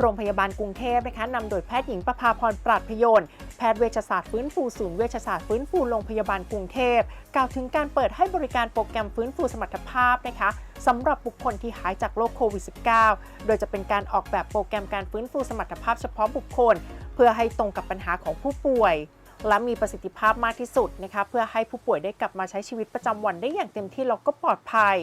โรงพยาบาลกรุงเทพนะคะนำโดยแพทย์หญิงประภาพรปราดพยนต์แพทย์เวชศาสตร์ฟื้นฟูศูนย์เวชศาสตร์ฟื้นฟูโรงพยาบาลกรุงเทพกล่าวถึงการเปิดให้บริการโปรแกรมฟื้นฟูสมรรถภาพนะคะสำหรับบุคคลที่หายจากโรคโควิด -19 โดยจะเป็นการออกแบบโปรแกรมการฟื้นฟูสมรรถภาพเฉพาะบุคคล เพื่อให้ตรงกับปัญหาของผู้ป่วย และมีประสิทธิภาพมากที่สุดนะคะเพื่อให้ผู้ป่วยได้กลับมาใช้ชีวิตประจำวันได้อย่างเต็มที่แล้วก็ปลอดภัย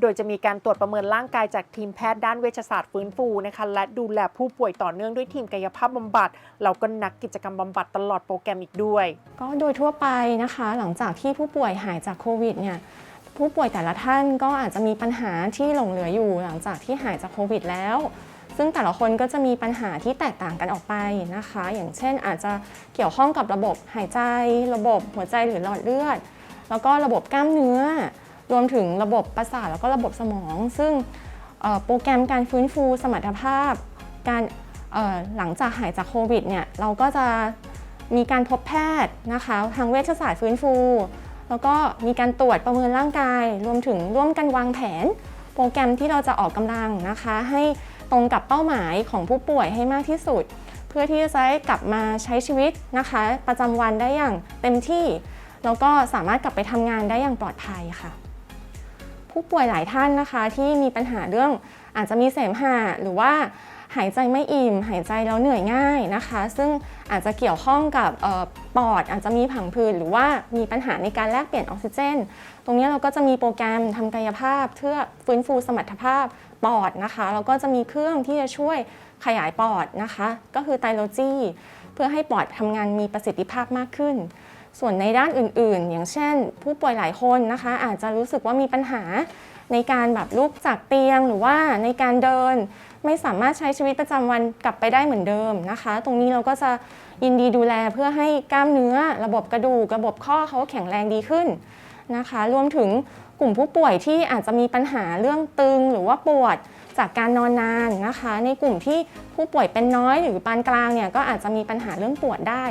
โดยจะมีการตรวจประเมินร่างกายจากทีมแพทย์ด้านเวชศาสตร์ฟื้นฟูนะคะและดูแลผู้ป่วยต่อเนื่องด้วยทีมกายภาพบำบัดแล้วก็นักกิจกรรมบำบัดตลอดโปรแกรมอีกด้วย ก็โดยทั่วไปนะคะ หลังจากที่ผู้ป่วยหายจากโควิดเนี่ยผู้ป่วยแต่ละท่านก็อาจจะมีปัญหาที่หลงเหลืออยู่ หลังจากที่หายจากโควิดแล้วซึ่งแต่ละคนก็จะมีปัญหาที่แตกต่างกันออกไปนะคะ อย่างเช่นอาจจะเกี่ยวข้องกับระบบหายใจ ระบบหัวใจหรือหลอดเลือด แล้วก็ระบบกล้ามเนื้อ รวมถึงระบบประสาทแล้วก็ระบบสมอง ซึ่งโปรแกรมการฟื้นฟูสมรรถภาพ การหลังจากหายจากโควิดเนี่ยเราก็จะมีการพบแพทย์นะคะทางเวชศาสตร์ฟื้นฟู แล้วก็มีการตรวจประเมินร่างกาย รวมถึงร่วมกันวางแผน โปรแกรมที่เราจะออกกำลังนะคะ ให้ตรงกับเป้าหมายของผู้ป่วยให้มากที่สุด เพื่อที่จะได้กลับมาใช้ชีวิตนะคะ ประจำวันได้อย่างเต็มที่ แล้วก็สามารถกลับไปทำงานได้อย่างปลอดภัยค่ะ ผู้ป่วยหลายท่านนะคะ ที่มีปัญหาเรื่องอาจจะมีเสมหะหรือว่าหายใจไม่อิ่ม หายใจแล้วเหนื่อยง่ายนะคะ ซึ่งอาจจะเกี่ยวข้องกับออปอดอาจจะมีผังผืดหรือว่ามีปัญหาในการแลกเปลี่ยนออกซิเจน ตรงนี้เราก็จะมีโปรแกรมทำกายภาพเพื่อฟื้นฟูสมรรถภาพปอดนะคะแล้วก็จะมีเครื่องที่จะช่วยขยายปอดนะคะ ก็คือไตโลจีเพื่อให้ปอดทำงานมีประสิทธิภาพมากขึ้น ส่วนในด้านอื่นๆ อย่างเช่น ผู้ป่วยหลายคนนะคะ อาจจะรู้สึกว่ามีปัญหาในการแบบลุกจากเตียงหรือว่าในการเดิน ไม่สามารถใช้ชีวิตประจำวันกลับไปได้เหมือนเดิมนะคะ ตรงนี้เราก็จะยินดีดูแลเพื่อให้กล้ามเนื้อ ระบบกระดูกระบบข้อเขาแข็งแรงดีขึ้นนะคะ รวมถึงกลุ่มผู้ป่วยที่อาจจะมีปัญหาเรื่องตึงหรือว่าปวดจากการนอนนานนะคะ ในกลุ่มที่ผู้ป่วยเป็นน้อยหรือปานกลางเนี่ยก็อาจจะมีปัญหาเรื่องปวดได้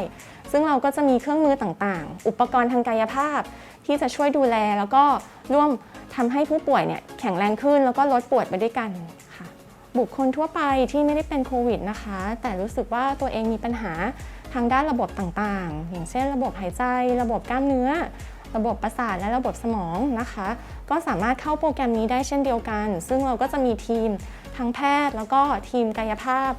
ซึ่งเราก็จะมีเครื่องมือต่างๆ อุปกรณ์ทางกายภาพ ที่จะช่วยดูแลแล้วก็ร่วมทำให้ผู้ป่วยเนี่ยแข็งแรงขึ้นแล้วก็ลดปวดไปด้วยกันค่ะ บุคคลทั่วไปที่ไม่ได้เป็นโควิดนะคะ แต่รู้สึกว่าตัวเองมีปัญหาทางด้านระบบต่างๆ อย่างเช่น ระบบหายใจ ระบบกล้ามเนื้อ ระบบประสาทและระบบสมองนะคะ ก็สามารถเข้าโปรแกรมนี้ได้เช่นเดียวกัน ซึ่งเราก็จะมีทีมทั้งแพทย์ แล้วก็ทีมกายภาพ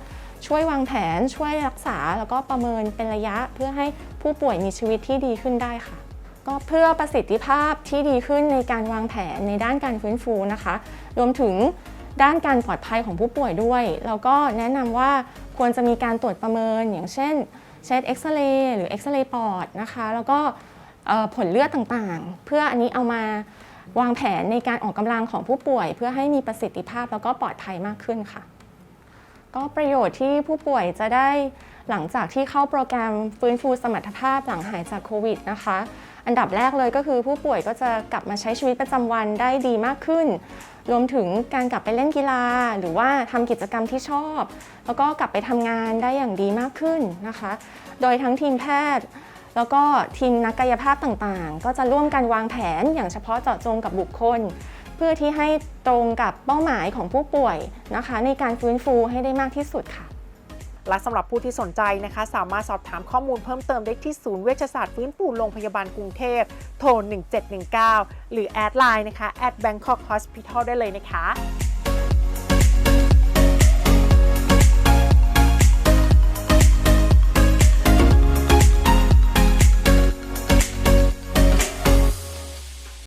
ช่วยวางแผนช่วยรักษา แล้วก็ประเมินเป็นระยะเพื่อให้ผู้ป่วยมีชีวิตที่ดีขึ้นได้ค่ะ ก็เพื่อประสิทธิภาพที่ดีขึ้นในการวางแผนในด้านการฟื้นฟูนะคะ รวมถึงด้านการปลอดภัยของผู้ป่วยด้วยเราก็แนะนำว่าควรจะมีการตรวจประเมิน อย่างเช่น เช็ดเอ็กซเรย์หรือเอ็กซเรย์ปอดนะคะ แล้วก็ผลเลือดต่างๆ เพื่ออันนี้เอามาวางแผนในการออกกำลังของผู้ป่วย เพื่อให้มีประสิทธิภาพแล้วก็ปลอดภัยมากขึ้นค่ะ ก็ประโยชน์ที่ผู้ป่วยจะได้หลังจากที่เข้าโปรแกรมฟื้นฟูสมรรถภาพหลังหายจากโควิดนะคะ อันดับแรกเลยก็คือผู้ป่วยก็จะกลับมาใช้ชีวิตประจำวันได้ดีมากขึ้น รวมถึงการกลับไปเล่นกีฬา หรือว่าทำกิจกรรมที่ชอบ แล้วก็กลับไปทำงานได้อย่างดีมากขึ้นนะคะ โดยทั้งทีมแพทย์แล้วก็ทีมนักกายภาพต่างๆ ก็จะร่วมกันวางแผนอย่างเฉพาะเจาะจงกับบุคคล พื่อที่ให้ตรงกับเป้าหมายของผู้ป่วยนะคะ ในการฟื้นฟูให้ได้มากที่สุดค่ะและสำหรับผู้ที่สนใจนะคะ สามารถสอบถามข้อมูลเพิ่มเติมได้ที่ศูนย์เวชศาสตร์ฟื้นฟูโรงพยาบาลกรุงเทพโทร 1719 หรือแอดไลน์นะคะ at bangkok hospital ได้เลยนะคะ